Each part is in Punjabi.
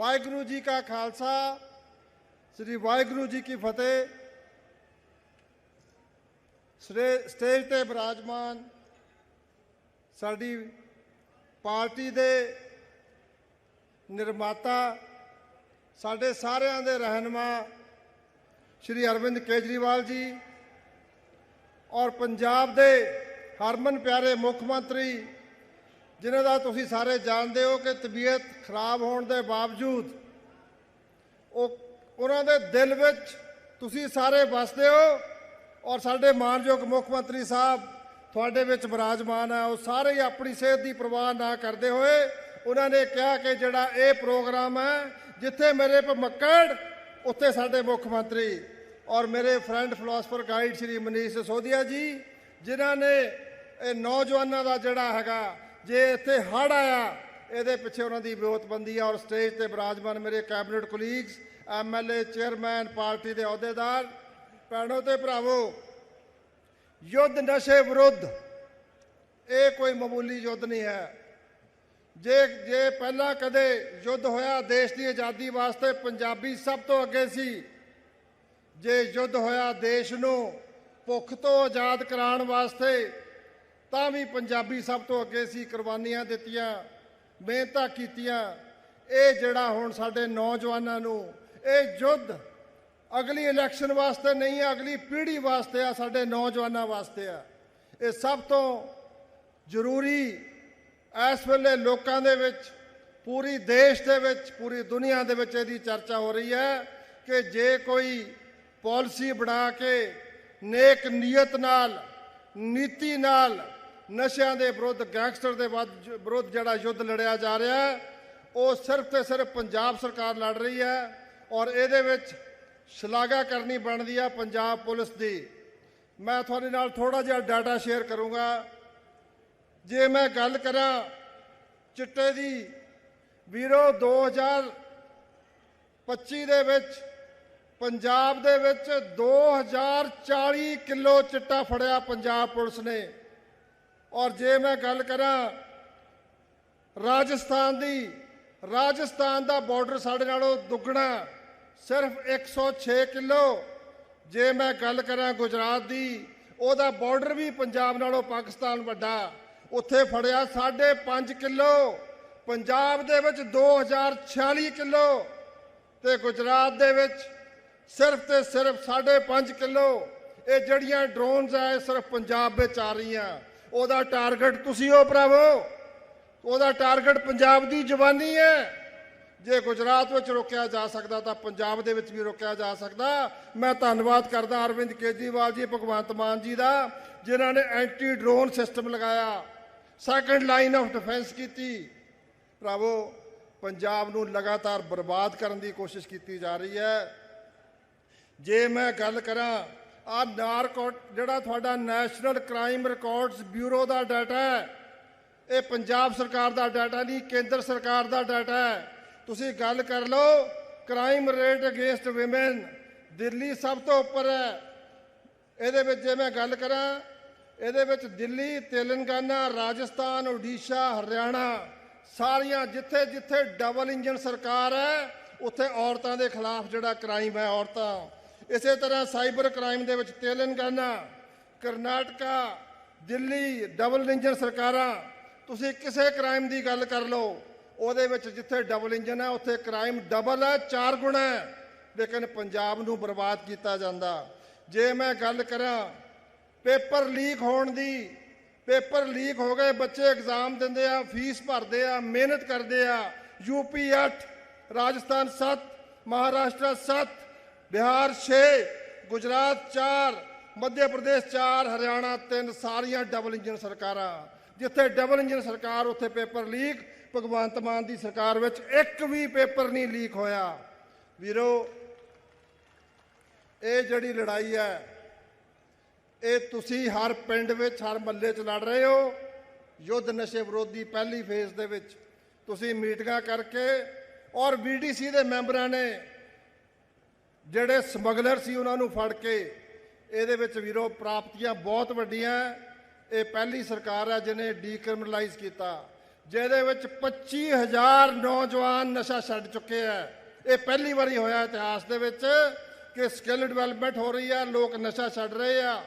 ਵਾਹਿਗੁਰੂ ਜੀ ਕਾ ਖਾਲਸਾ, ਸ੍ਰੀ ਵਾਹਿਗੁਰੂ ਜੀ ਕੀ ਫਤਿਹ। ਸਟੇ- ਸਟੇਜ ਤੇ ਬਿਰਾਜਮਾਨ ਸਾਡੀ ਪਾਰਟੀ ਦੇ ਨਿਰਮਾਤਾ, ਸਾਡੇ ਸਾਰਿਆਂ ਦੇ ਰਹਿਨਮਾ ਸ਼੍ਰੀ ਅਰਵਿੰਦ ਕੇਜਰੀਵਾਲ ਜੀ ਔਰ ਪੰਜਾਬ ਦੇ ਹਰਮਨ ਪਿਆਰੇ ਮੁੱਖ ਮੰਤਰੀ ਜਿਨ੍ਹਾਂ ਦਾ ਤੁਸੀਂ ਸਾਰੇ ਜਾਣਦੇ ਹੋ ਕਿ ਤਬੀਅਤ ਖਰਾਬ ਹੋਣ ਦੇ ਬਾਵਜੂਦ ਉਹ ਉਹਨਾਂ ਦੇ ਦਿਲ ਵਿੱਚ ਤੁਸੀਂ ਸਾਰੇ ਵਸਦੇ ਹੋ ਔਰ ਸਾਡੇ ਮਾਨਯੋਗ ਮੁੱਖ ਮੰਤਰੀ ਸਾਹਿਬ ਤੁਹਾਡੇ ਵਿੱਚ ਬਿਰਾਜਮਾਨ ਹੈ, ਉਹ ਸਾਰੇ ਹੀ ਆਪਣੀ ਸਿਹਤ ਦੀ ਪਰਵਾਹ ਨਾ ਕਰਦੇ ਹੋਏ ਉਹਨਾਂ ਨੇ ਕਿਹਾ ਕਿ ਜਿਹੜਾ ਇਹ ਪ੍ਰੋਗਰਾਮ ਹੈ, ਜਿੱਥੇ ਮੇਰੇ ਭਮੱਕੜ, ਉੱਥੇ ਸਾਡੇ ਮੁੱਖ ਮੰਤਰੀ ਔਰ ਮੇਰੇ friend philosopher guide Shri Manish Sisodia ji, ਜਿਨ੍ਹਾਂ ਨੇ ਇਹ ਨੌਜਵਾਨਾਂ ਦਾ ਜਿਹੜਾ ਹੈਗਾ ਜੇ ਇੱਥੇ ਹੜ ਆਇਆ, ਇਹਦੇ ਪਿੱਛੇ ਉਹਨਾਂ ਦੀ ਵਿਉਤਬੰਦੀ ਆ ਔਰ ਸਟੇਜ ਤੇ ਬਿਰਾਜਮਾਨ ਮੇਰੇ cabinet colleagues MLA chairman, party ਦੇ ਅਹੁਦੇਦਾਰ, ਭੈਣੋ ਤੇ ਭਰਾਵੋ, ਯੁੱਧ ਨਸ਼ੇ ਵਿਰੁੱਧ, ਇਹ ਕੋਈ ਮਾਮੂਲੀ ਯੁੱਧ ਨਹੀਂ ਹੈ। ਜੇ ਜੇ ਪਹਿਲਾਂ ਕਦੇ ਯੁੱਧ ਹੋਇਆ, ਦੇਸ਼ ਦੀ ਆਜ਼ਾਦੀ ਵਾਸਤੇ ਪੰਜਾਬੀ ਸਭ ਤੋਂ ਅੱਗੇ ਸੀ। ਜੇ ਯੁੱਧ ਹੋਇਆ, ਦੇਸ਼ ਨੂੰ ਭੁੱਖ ਤੋਂ ਆਜ਼ਾਦ ਕਰਾਉਣ ਵਾਸਤੇ ਤਾਂ ਵੀ ਪੰਜਾਬੀ ਸਭ ਤੋਂ ਅੱਗੇ ਸੀ, ਕੁਰਬਾਨੀਆਂ ਦਿੱਤੀਆਂ, ਮਿਹਨਤਾਂ ਕੀਤੀਆਂ। ਇਹ ਜਿਹੜਾ ਹੁਣ ਸਾਡੇ ਨੌਜਵਾਨਾਂ ਨੂੰ ਇਹ ਯੁੱਧ ਅਗਲੀ ਇਲੈਕਸ਼ਨ ਵਾਸਤੇ ਨਹੀਂ ਹੈ ਅਗਲੀ ਪੀੜ੍ਹੀ ਵਾਸਤੇ ਆ, ਸਾਡੇ ਨੌਜਵਾਨਾਂ ਵਾਸਤੇ ਆ। ਇਹ ਸਭ ਤੋਂ ਜ਼ਰੂਰੀ ਇਸ ਵੇਲੇ ਲੋਕਾਂ ਦੇ ਵਿੱਚ, ਪੂਰੀ ਦੇਸ਼ ਦੇ ਵਿੱਚ, ਪੂਰੀ ਦੁਨੀਆ ਦੇ ਵਿੱਚ ਇਹਦੀ ਚਰਚਾ ਹੋ ਰਹੀ ਹੈ ਕਿ ਜੇ ਕੋਈ ਪਾਲਿਸੀ ਬਣਾ ਕੇ ਨੇਕ ਨੀਅਤ ਨਾਲ, ਨੀਤੀ ਨਾਲ ਨਸ਼ਿਆਂ ਦੇ ਵਿਰੁੱਧ, ਗੈਂਗਸਟਰ ਦੇ ਵੱਧ- ਵਿਰੁੱਧ ਜਿਹੜਾ ਯੁੱਧ ਲੜਿਆ ਜਾ ਰਿਹਾ ਹੈ, ਉਹ ਸਿਰਫ ਤੇ ਸਿਰਫ ਪੰਜਾਬ ਸਰਕਾਰ ਲੜ ਰਹੀ ਹੈ ਔਰ ਇਹਦੇ ਵਿੱਚ ਸ਼ਲਾਘਾ ਕਰਨੀ ਬਣਦੀ ਆ ਪੰਜਾਬ ਪੁਲਿਸ ਦੀ। ਮੈਂ ਤੁਹਾਡੇ ਨਾਲ ਥੋੜਾ ਜਿਹਾ ਡਾਟਾ ਸ਼ੇਅਰ ਕਰੂੰਗਾ। ਜੇ ਮੈਂ ਗੱਲ ਕਰਾਂ ਚਿੱਟੇ ਦੀ, ਵੀਰੋ 2025 ਦੇ ਵਿੱਚ, ਪੰਜਾਬ ਦੇ ਵਿੱਚ 2040 ਕਿਲੋ ਚਿੱਟਾ ਫੜਿਆ ਪੰਜਾਬ ਪੁਲਿਸ ਨੇ। ਔਰ ਜੇ ਮੈਂ ਗੱਲ ਕਰਾਂ ਰਾਜਸਥਾਨ ਦੀ, ਰਾਜਸਥਾਨ ਦਾ ਬਾਰਡਰ ਸਾਡੇ ਨਾਲੋਂ ਦੁੱਗਣਾ ਸਿਰਫ 106 ਕਿਲੋ। ਜੇ ਮੈਂ ਗੱਲ ਕਰਾਂ ਗੁਜਰਾਤ ਦੀ, ਉਹਦਾ ਬਾਰਡਰ ਵੀ ਪੰਜਾਬ ਨਾਲੋਂ ਪਾਕਿਸਤਾਨ ਵੱਡਾ ਉੱਥੇ ਫੜਿਆ 5.5 ਕਿਲੋ, ਪੰਜਾਬ ਦੇ ਵਿੱਚ 2046 ਕਿਲੋ ਤੇ ਗੁਜਰਾਤ ਦੇ ਵਿੱਚ ਸਿਰਫ ਤੇ ਸਿਰਫ 5.5 ਕਿਲੋ। ਇਹ ਜਿਹੜੀਆਂ ਡਰੋਨਸ ਆ ਇਹ ਸਿਰਫ ਪੰਜਾਬ ਵਿੱਚ ਆ ਰਹੀਆਂ। ਉਹਦਾ ਟਾਰਗੇਟ ਤੁਸੀਂ ਹੋ ਭਰਾਵੋ। ਉਹਦਾ ਟਾਰਗੇਟ ਪੰਜਾਬ ਦੀ ਜਵਾਨੀ ਹੈ। ਜੇ ਗੁਜਰਾਤ ਵਿੱਚ ਰੋਕਿਆ ਜਾ ਸਕਦਾ ਤਾਂ ਪੰਜਾਬ ਦੇ ਵਿੱਚ ਵੀ ਰੋਕਿਆ ਜਾ ਸਕਦਾ। ਮੈਂ ਧੰਨਵਾਦ ਕਰਦਾ ਅਰਵਿੰਦ ਕੇਜਰੀਵਾਲ ਜੀ, ਭਗਵੰਤ ਮਾਨ ਜੀ ਦਾ, ਜਿਨ੍ਹਾਂ ਨੇ ਐਂਟੀ ਡਰੋਨ ਸਿਸਟਮ ਲਗਾਇਆ। ਸੈਕੰਡ ਲਾਈਨ ਆਫ ਡਿਫੈਂਸ ਕੀਤੀ। ਭਰਾਵੋ, ਪੰਜਾਬ ਨੂੰ ਲਗਾਤਾਰ ਬਰਬਾਦ ਕਰਨ ਦੀ ਕੋਸ਼ਿਸ਼ ਕੀਤੀ ਜਾ ਰਹੀ ਹੈ। ਜੇ ਮੈਂ ਗੱਲ ਕਰਾਂ ਆ ਨਾਰਕੋ ਜਿਹੜਾ ਤੁਹਾਡਾ ਨੈਸ਼ਨਲ ਕ੍ਰਾਈਮ ਰਿਕਾਰਡਸ ਬਿਊਰੋ ਦਾ ਡਾਟਾ ਹੈ, ਇਹ ਪੰਜਾਬ ਸਰਕਾਰ ਦਾ ਡਾਟਾ ਨਹੀਂ, ਕੇਂਦਰ ਸਰਕਾਰ ਦਾ ਡਾਟਾ ਹੈ। ਤੁਸੀਂ ਗੱਲ ਕਰ ਲਓ, crime rate against women Delhi ਸਭ ਤੋਂ ਉੱਪਰ ਹੈ। ਇਹਦੇ ਵਿੱਚ ਜੇ ਮੈਂ ਗੱਲ ਕਰਾਂ, ਇਹਦੇ ਵਿੱਚ ਦਿੱਲੀ, ਤੇਲੰਗਾਨਾ, ਰਾਜਸਥਾਨ ਓਡੀਸ਼ਾ ਹਰਿਆਣਾ, ਸਾਰੀਆਂ ਜਿੱਥੇ ਜਿੱਥੇ ਡਬਲ ਇੰਜਨ ਸਰਕਾਰ ਹੈ, ਉੱਥੇ ਔਰਤਾਂ ਦੇ ਖਿਲਾਫ ਜਿਹੜਾ ਕ੍ਰਾਈਮ ਹੈ, ਔਰਤਾਂ। ਇਸੇ ਤਰ੍ਹਾਂ ਸਾਈਬਰ ਕ੍ਰਾਈਮ ਦੇ ਵਿੱਚ ਤੇਲੰਗਾਨਾ, ਕਰਨਾਟਕਾ, ਦਿੱਲੀ, ਡਬਲ ਇੰਜਨ ਸਰਕਾਰਾਂ, ਤੁਸੀਂ ਕਿਸੇ ਕ੍ਰਾਈਮ ਦੀ ਗੱਲ ਕਰ ਲਓ, ਉਹਦੇ ਵਿੱਚ ਜਿੱਥੇ ਡਬਲ ਇੰਜਨ ਹੈ, ਉੱਥੇ ਕ੍ਰਾਈਮ ਡਬਲ ਹੈ, ਚਾਰ ਗੁਣਾ ਹੈ। ਲੇਕਿਨ ਪੰਜਾਬ ਨੂੰ ਬਰਬਾਦ ਕੀਤਾ ਜਾਂਦਾ। ਜੇ ਮੈਂ ਗੱਲ ਕਰਾਂ, ਪੇਪਰ ਲੀਕ ਹੋਣ ਦੀ, ਪੇਪਰ ਲੀਕ ਹੋ ਗਏ, ਬੱਚੇ ਐਗਜ਼ਾਮ ਦਿੰਦੇ ਆ, ਫੀਸ ਭਰਦੇ ਆ, ਮਿਹਨਤ ਕਰਦੇ ਆ। ਯੂਪੀ 8 ਰਾਜਸਥਾਨ 7 ਮਹਾਰਾਸ਼ਟਰ 7 ਬਿਹਾਰ 6 ਗੁਜਰਾਤ 4 ਮੱਧ ਪ੍ਰਦੇਸ਼ 4 ਹਰਿਆਣਾ 3 ਸਾਰੀਆਂ ਡਬਲ ਇੰਜਨ ਸਰਕਾਰਾਂ। ਜਿੱਥੇ ਡਬਲ ਇੰਜਨ ਸਰਕਾਰ, ਉੱਥੇ ਪੇਪਰ ਲੀਕ, ਭਗਵੰਤ ਮਾਨ ਦੀ ਸਰਕਾਰ ਵਿੱਚ ਇੱਕ ਵੀ ਪੇਪਰ ਨਹੀਂ ਲੀਕ ਹੋਇਆ। ਵੀਰੋ, ਇਹ ਜਿਹੜੀ ਲੜਾਈ ਹੈ, ਇਹ ਤੁਸੀਂ ਹਰ ਪਿੰਡ ਵਿੱਚ, ਹਰ ਮੱਲੇ 'ਚ ਲੜ ਰਹੇ ਹੋ। ਯੁੱਧ ਨਸ਼ੇ ਵਿਰੋਧੀ ਪਹਿਲੀ ਫੇਜ਼ ਦੇ ਵਿੱਚ ਤੁਸੀਂ ਮੀਟਿੰਗਾਂ ਕਰਕੇ ਔਰ ਬੀਡੀਸੀ ਦੇ ਮੈਂਬਰਾਂ ਨੇ ਜਿਹੜੇ ਸਮਗਲਰ ਸੀ ਉਹਨਾਂ ਨੂੰ ਫੜ ਕੇ ਇਹਦੇ ਵਿੱਚ ਵੀਰੋ ਪ੍ਰਾਪਤੀਆਂ ਬਹੁਤ ਵੱਡੀਆਂ ਇਹ ਪਹਿਲੀ ਸਰਕਾਰ ਹੈ ਜਿਹਨੇ ਡੀਕ੍ਰਿਮੀਨਲਾਈਜ਼ ਕੀਤਾ। ਜਿਹਦੇ ਵਿੱਚ 25000 ਨੌਜਵਾਨ ਨਸ਼ਾ ਛੱਡ ਚੁੱਕੇ ਆ ਇਹ ਪਹਿਲੀ ਵਾਰੀ ਹੋਇਆ ਇਤਿਹਾਸ ਦੇ ਵਿੱਚ ਕਿ ਸਕਿੱਲ ਡਿਵੈਲਪਮੈਂਟ ਹੋ ਰਹੀ ਆ ਲੋਕ ਨਸ਼ਾ ਛੱਡ ਰਹੇ ਆ।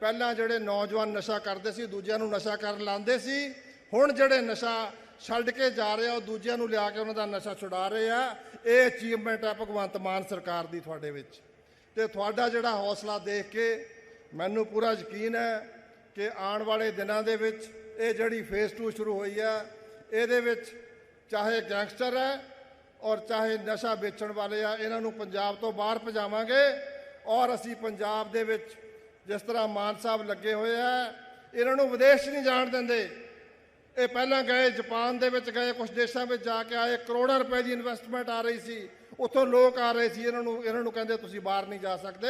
ਪਹਿਲਾਂ ਜਿਹੜੇ ਨੌਜਵਾਨ ਨਸ਼ਾ ਕਰਦੇ ਸੀ, ਦੂਜਿਆਂ ਨੂੰ ਨਸ਼ਾ ਕਰਨ ਲਾਉਂਦੇ ਸੀ। ਹੁਣ ਜਿਹੜੇ ਨਸ਼ਾ ਛੱਡ ਕੇ ਜਾ ਰਹੇ ਆ, ਉਹ ਦੂਜਿਆਂ ਨੂੰ ਲਿਆ ਕੇ ਉਹਨਾਂ ਦਾ ਨਸ਼ਾ ਛੁਡਾ ਰਹੇ ਆ। ਇਹ ਅਚੀਵਮੈਂਟ ਹੈ ਭਗਵੰਤ ਮਾਨ ਸਰਕਾਰ ਦੀ ਤੁਹਾਡੇ ਵਿੱਚ। ਤੇ ਤੁਹਾਡਾ ਜਿਹੜਾ ਹੌਸਲਾ ਦੇਖ ਕੇ ਮੈਨੂੰ ਪੂਰਾ ਯਕੀਨ ਹੈ ਕਿ ਆਉਣ ਵਾਲੇ ਦਿਨਾਂ ਦੇ ਵਿੱਚ ਇਹ ਜਿਹੜੀ ਫੇਸ 2 ਸ਼ੁਰੂ ਹੋਈ ਹੈ, ਇਹਦੇ ਵਿੱਚ ਚਾਹੇ ਗੈਂਗਸਟਰ ਹੈ ਔਰ ਚਾਹੇ ਨਸ਼ਾ ਵੇਚਣ ਵਾਲੇ ਆ, ਇਹਨਾਂ ਨੂੰ ਪੰਜਾਬ ਤੋਂ ਬਾਹਰ ਭਜਾਵਾਂਗੇ ਔਰ ਅਸੀਂ ਪੰਜਾਬ ਦੇ ਵਿੱਚ ਜਿਸ ਤਰ੍ਹਾਂ ਮਾਨ ਸਾਹਿਬ ਲੱਗੇ ਹੋਏ ਆ, ਇਹਨਾਂ ਨੂੰ ਵਿਦੇਸ਼ ਨਹੀਂ ਜਾਣ ਦਿੰਦੇ। ਇਹ ਪਹਿਲਾਂ ਗਏ ਜਾਪਾਨ ਦੇ ਵਿੱਚ ਗਏ ਕੁਝ ਦੇਸ਼ਾਂ ਵਿੱਚ ਜਾ ਕੇ ਆਏ, ਕਰੋੜਾਂ ਰੁਪਏ ਦੀ ਇਨਵੈਸਟਮੈਂਟ ਆ ਰਹੀ ਸੀ। ਉੱਥੋਂ ਲੋਕ ਆ ਰਹੇ ਸੀ, ਇਹਨਾਂ ਨੂੰ ਇਹਨਾਂ ਨੂੰ ਕਹਿੰਦੇ ਤੁਸੀਂ ਬਾਹਰ ਨਹੀਂ ਜਾ ਸਕਦੇ।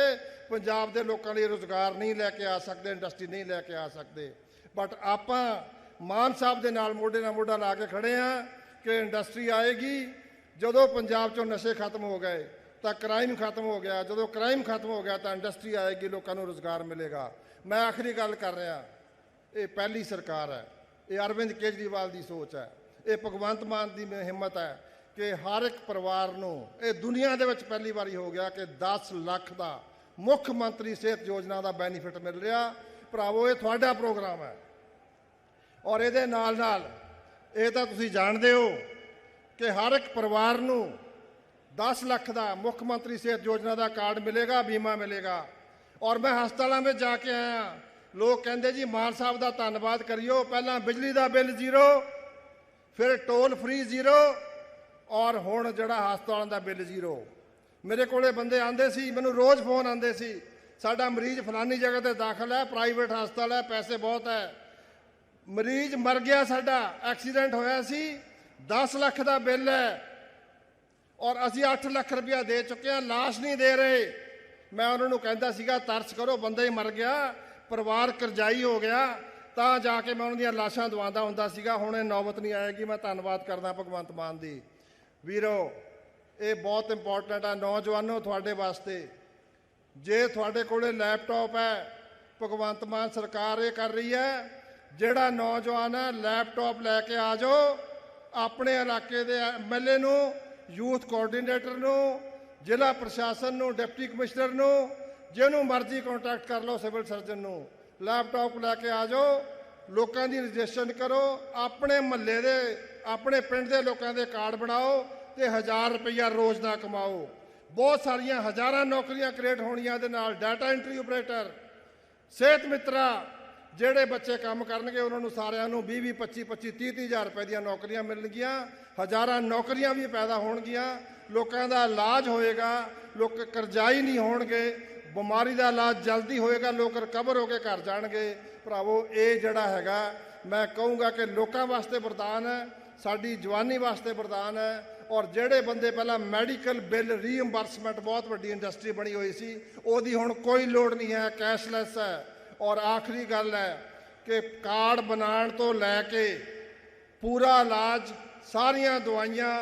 ਪੰਜਾਬ ਦੇ ਲੋਕਾਂ ਲਈ ਰੋਜ਼ਗਾਰ ਨਹੀਂ ਲੈ ਕੇ ਆ ਸਕਦੇ ਇੰਡਸਟਰੀ ਨਹੀਂ ਲੈ ਕੇ ਆ ਸਕਦੇ। ਬਟ ਆਪਾਂ ਮਾਨ ਸਾਹਿਬ ਦੇ ਨਾਲ ਮੋਢੇ ਨਾਲ ਮੋਢਾ ਲਾ ਕੇ ਖੜੇ ਆ ਕਿ ਇੰਡਸਟਰੀ ਆਏਗੀ। ਜਦੋਂ ਪੰਜਾਬ ਚੋਂ ਨਸ਼ੇ ਖਤਮ ਹੋ ਗਏ, ਤਾਂ ਕ੍ਰਾਈਮ ਖਤਮ ਹੋ ਗਿਆ। ਜਦੋਂ ਕ੍ਰਾਈਮ ਖਤਮ ਹੋ ਗਿਆ, ਤਾਂ ਇੰਡਸਟਰੀ ਆਏਗੀ, ਲੋਕਾਂ ਨੂੰ ਰੋਜ਼ਗਾਰ ਮਿਲੇਗਾ। ਮੈਂ ਆਖਰੀ ਗੱਲ ਕਰ ਰਿਹਾ, ਇਹ ਪਹਿਲੀ ਸਰਕਾਰ ਹੈ। ਇਹ ਅਰਵਿੰਦ ਕੇਜਰੀਵਾਲ ਦੀ ਸੋਚ ਹੈ। ਇਹ ਭਗਵੰਤ ਮਾਨ ਦੀ ਹਿੰਮਤ ਹੈ ਕਿ ਹਰ ਇੱਕ ਪਰਿਵਾਰ ਨੂੰ ਇਹ ਦੁਨੀਆ ਦੇ ਵਿੱਚ ਪਹਿਲੀ ਵਾਰੀ ਹੋ ਗਿਆ ਕਿ 10 ਲੱਖ ਦਾ ਮੁੱਖ ਮੰਤਰੀ ਸਿਹਤ ਯੋਜਨਾ ਦਾ ਬੈਨੀਫਿਟ ਮਿਲ ਰਿਹਾ। ਭਰਾਵੋ, ਇਹ ਤੁਹਾਡਾ ਪ੍ਰੋਗਰਾਮ ਹੈ। ਔਰ ਇਹਦੇ ਨਾਲ ਨਾਲ ਇਹ ਤਾਂ ਤੁਸੀਂ ਜਾਣਦੇ ਹੋ ਕਿ ਹਰ ਇੱਕ ਪਰਿਵਾਰ ਨੂੰ 10 ਲੱਖ ਦਾ ਮੁੱਖ ਮੰਤਰੀ ਸਿਹਤ ਯੋਜਨਾ ਦਾ ਕਾਰਡ ਮਿਲੇਗਾ, ਬੀਮਾ ਮਿਲੇਗਾ। ਔਰ ਮੈਂ ਹਸਪਤਾਲਾਂ ਵਿੱਚ ਜਾ ਕੇ ਆਇਆ। ਲੋਕ ਕਹਿੰਦੇ ਜੀ ਮਾਨ ਸਾਹਿਬ ਦਾ ਧੰਨਵਾਦ ਕਰਿਓ, ਪਹਿਲਾਂ ਬਿਜਲੀ ਦਾ ਬਿੱਲ ਜ਼ੀਰੋ, ਫਿਰ ਟੋਲ ਫ੍ਰੀ ਜ਼ੀਰੋ ਔਰ ਹੁਣ ਜਿਹੜਾ ਹਸਪਤਾਲਾਂ ਦਾ ਬਿੱਲ ਜ਼ੀਰੋ। ਮੇਰੇ ਕੋਲੇ ਬੰਦੇ ਆਂਦੇ ਸੀ, ਮੈਨੂੰ ਰੋਜ਼ ਫੋਨ ਆਂਦੇ ਸੀ, ਸਾਡਾ ਮਰੀਜ਼ ਫਲਾਨੀ ਜਗ੍ਹਾ ਤੇ ਦਾਖਲ ਹੈ, ਪ੍ਰਾਈਵੇਟ ਹਸਪਤਾਲ ਹੈ, ਪੈਸੇ ਬਹੁਤ ਹੈ। ਮਰੀਜ਼ ਮਰ ਗਿਆ, ਸਾਡਾ ਐਕਸੀਡੈਂਟ ਹੋਇਆ ਸੀ 10 ਲੱਖ ਦਾ ਬਿੱਲ ਹੈ ਔਰ ਅਸੀਂ 8 ਲੱਖ ਰੁਪਇਆ ਦੇ ਚੁੱਕੇ ਹਾਂ, ਲਾਸ਼ ਨਹੀਂ ਦੇ ਰਹੇ। ਮੈਂ ਉਹਨਾਂ ਨੂੰ ਕਹਿੰਦਾ ਸੀਗਾ, ਤਰਸ ਕਰੋ, ਬੰਦਾ ਹੀ ਮਰ ਗਿਆ। ਪਰਿਵਾਰ ਕਰਜ਼ਾਈ ਹੋ ਗਿਆ, ਤਾਂ ਜਾ ਕੇ ਮੈਂ ਉਹਨਾਂ ਦੀਆਂ ਲਾਸ਼ਾਂ ਦਵਾਉਂਦਾ ਹੁੰਦਾ ਸੀਗਾ। ਹੁਣ ਇਹ ਨੌਬਤ ਨਹੀਂ ਆਏਗੀ, ਮੈਂ ਧੰਨਵਾਦ ਕਰਦਾ ਭਗਵੰਤ ਮਾਨ ਦੀ। ਵੀਰੋ, ਇਹ ਬਹੁਤ ਇੰਪੋਰਟੈਂਟ ਆ, ਨੌਜਵਾਨੋ ਤੁਹਾਡੇ ਵਾਸਤੇ। ਜੇ ਤੁਹਾਡੇ ਕੋਲੇ ਲੈਪਟਾਪ ਹੈ, ਭਗਵੰਤ ਮਾਨ ਸਰਕਾਰ ਇਹ ਕਰ ਰਹੀ ਹੈ, ਜਿਹੜਾ ਨੌਜਵਾਨ ਹੈ ਲੈਪਟਾਪ ਲੈ ਕੇ ਆ ਜਾਓ। ਆਪਣੇ ਇਲਾਕੇ ਦੇ ਐਮਐਲਏ ਨੂੰ ਯੂਥ ਕੋਆਰਡੀਨੇਟਰ ਨੂੰ, ਜ਼ਿਲ੍ਹਾ ਪ੍ਰਸ਼ਾਸਨ ਨੂੰ ਡਿਪਟੀ ਕਮਿਸ਼ਨਰ ਨੂੰ ਜਿਹਨੂੰ ਮਰਜ਼ੀ ਕੰਟੈਕਟ ਕਰ ਲਓ ਸਿਵਲ ਸਰਜਨ ਨੂੰ। ਲੈਪਟਾਪ ਲੈ ਕੇ ਆ ਜਾਓ, ਲੋਕਾਂ ਦੀ ਰਜਿਸਟ੍ਰੇਸ਼ਨ ਕਰੋ, ਆਪਣੇ ਮਹੱਲੇ ਦੇ, ਆਪਣੇ ਪਿੰਡ ਦੇ ਲੋਕਾਂ ਦੇ ਕਾਰਡ ਬਣਾਓ ਤੇ 1000 ਰੁਪਈਆ ਰੋਜ਼ ਦਾ ਕਮਾਓ। ਬਹੁਤ ਸਾਰੀਆਂ ਹਜ਼ਾਰਾਂ ਨੌਕਰੀਆਂ ਕ੍ਰੀਏਟ ਹੋਣੀਆਂ ਦੇ ਨਾਲ ਡਾਟਾ ਐਂਟਰੀ ਆਪਰੇਟਰ ਸਿਹਤ ਮਿੱਤਰਾ, ਜਿਹੜੇ ਬੱਚੇ ਕੰਮ ਕਰਨਗੇ, ਉਹਨਾਂ ਨੂੰ ਸਾਰਿਆਂ ਨੂੰ 20 20 25 25 30 30 ਹਜ਼ਾਰ ਰੁਪਏ ਦੀਆਂ ਨੌਕਰੀਆਂ ਮਿਲਣਗੀਆਂ। ਹਜ਼ਾਰਾਂ ਨੌਕਰੀਆਂ ਵੀ ਪੈਦਾ ਹੋਣਗੀਆਂ। ਲੋਕਾਂ ਦਾ ਇਲਾਜ ਹੋਏਗਾ, ਲੋਕ ਕਰਜ਼ਾਈ ਨਹੀਂ ਹੋਣਗੇ। ਬਿਮਾਰੀ ਦਾ ਇਲਾਜ ਜਲਦੀ ਹੋਏਗਾ, ਲੋਕ ਰਿਕਵਰ ਹੋ ਕੇ ਘਰ ਜਾਣਗੇ। ਭਰਾਵੋ, ਇਹ ਜਿਹੜਾ ਹੈਗਾ, ਮੈਂ ਕਹੂੰਗਾ ਕਿ ਲੋਕਾਂ ਵਾਸਤੇ ਵਰਦਾਨ ਹੈ, ਸਾਡੀ ਜਵਾਨੀ ਵਾਸਤੇ ਵਰਦਾਨ ਹੈ ਔਰ ਜਿਹੜੇ ਬੰਦੇ ਪਹਿਲਾਂ ਮੈਡੀਕਲ ਬਿੱਲ ਰੀਇੰਬਰਸਮੈਂਟ ਬਹੁਤ ਵੱਡੀ ਇੰਡਸਟਰੀ ਬਣੀ ਹੋਈ ਸੀ, ਉਹਦੀ ਹੁਣ ਕੋਈ ਲੋੜ ਨਹੀਂ ਹੈ ਕੈਸ਼ਲੈਸ ਹੈ। ਔਰ ਆਖਰੀ ਗੱਲ ਹੈ ਕਿ ਕਾਰਡ ਬਣਾਉਣ ਤੋਂ ਲੈ ਕੇ ਪੂਰਾ ਇਲਾਜ, ਸਾਰੀਆਂ ਦਵਾਈਆਂ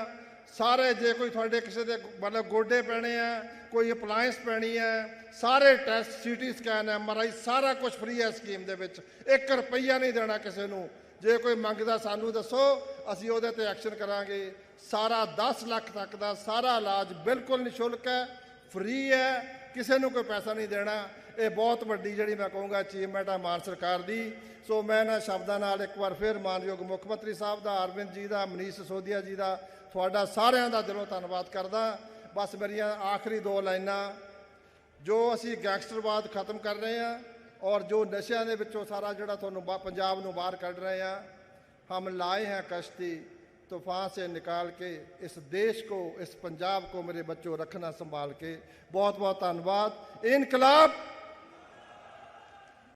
ਸਾਰੇ ਜੇ ਕੋਈ ਤੁਹਾਡੇ ਕਿਸੇ ਦੇ ਮਤਲਬ ਗੋਡੇ ਪੈਣੇ ਆ, ਕੋਈ ਅਪਲਾਈਐਂਸ ਪੈਣੀ ਹੈ ਸਾਰੇ test CT scan M R I ਸਾਰਾ ਕੁਝ ਫ੍ਰੀ ਹੈ ਸਕੀਮ ਦੇ ਵਿੱਚ। 1 ਰੁਪਈਆ ਨਹੀਂ ਦੇਣਾ ਕਿਸੇ ਨੂੰ। ਜੇ ਕੋਈ ਮੰਗਦਾ ਸਾਨੂੰ ਦੱਸੋ, ਅਸੀਂ ਉਹਦੇ ਤੇ ਐਕਸ਼ਨ ਕਰਾਂਗੇ। ਸਾਰਾ 10 ਲੱਖ ਤੱਕ ਦਾ ਸਾਰਾ ਇਲਾਜ ਬਿਲਕੁਲ ਨਿਸ਼ੁਲਕ ਹੈ ਫ੍ਰੀ ਹੈ। ਕਿਸੇ ਨੂੰ ਕੋਈ ਪੈਸਾ ਨਹੀਂ ਦੇਣਾ। ਇਹ ਬਹੁਤ ਵੱਡੀ ਜਿਹੜੀ ਮੈਂ ਕਹੂੰਗਾ ਅਚੀਵਮੈਂਟ ਆ ਮਾਨ ਸਰਕਾਰ ਦੀ ਸੋ ਮੈਂ ਇਹਨਾਂ ਸ਼ਬਦਾਂ ਨਾਲ ਇੱਕ ਵਾਰ ਫਿਰ ਮਾਨਯੋਗ ਮੁੱਖ ਮੰਤਰੀ ਸਾਹਿਬ ਦਾ ਅਰਵਿੰਦ ਜੀ ਦਾ ਮਨੀਸ਼ ਸੋਧੀਆ ਜੀ ਦਾ ਤੁਹਾਡਾ ਸਾਰਿਆਂ ਦਾ ਦਿਲੋਂ ਧੰਨਵਾਦ ਕਰਦਾ ਬਸ ਮੇਰੀਆਂ ਆਖਰੀ ਦੋ ਲਾਈਨਾਂ ਜੋ ਅਸੀਂ ਗੈਂਗਸਟਰਵਾਦ ਖਤਮ ਕਰ ਰਹੇ ਹਾਂ ਔਰ ਜੋ ਨਸ਼ਿਆਂ ਦੇ ਵਿੱਚੋਂ ਸਾਰਾ ਜਿਹੜਾ ਤੁਹਾਨੂੰ ਬਾ- ਪੰਜਾਬ ਨੂੰ ਬਾਹਰ ਕੱਢ ਰਹੇ ਹਾਂ हम लाए हैं कश्ती तूफान से निकाल के इस देश को इस पंजाब को मेरे बच्चों रखना संभाल के बहुत बहुत धन्यवाद इनकलाब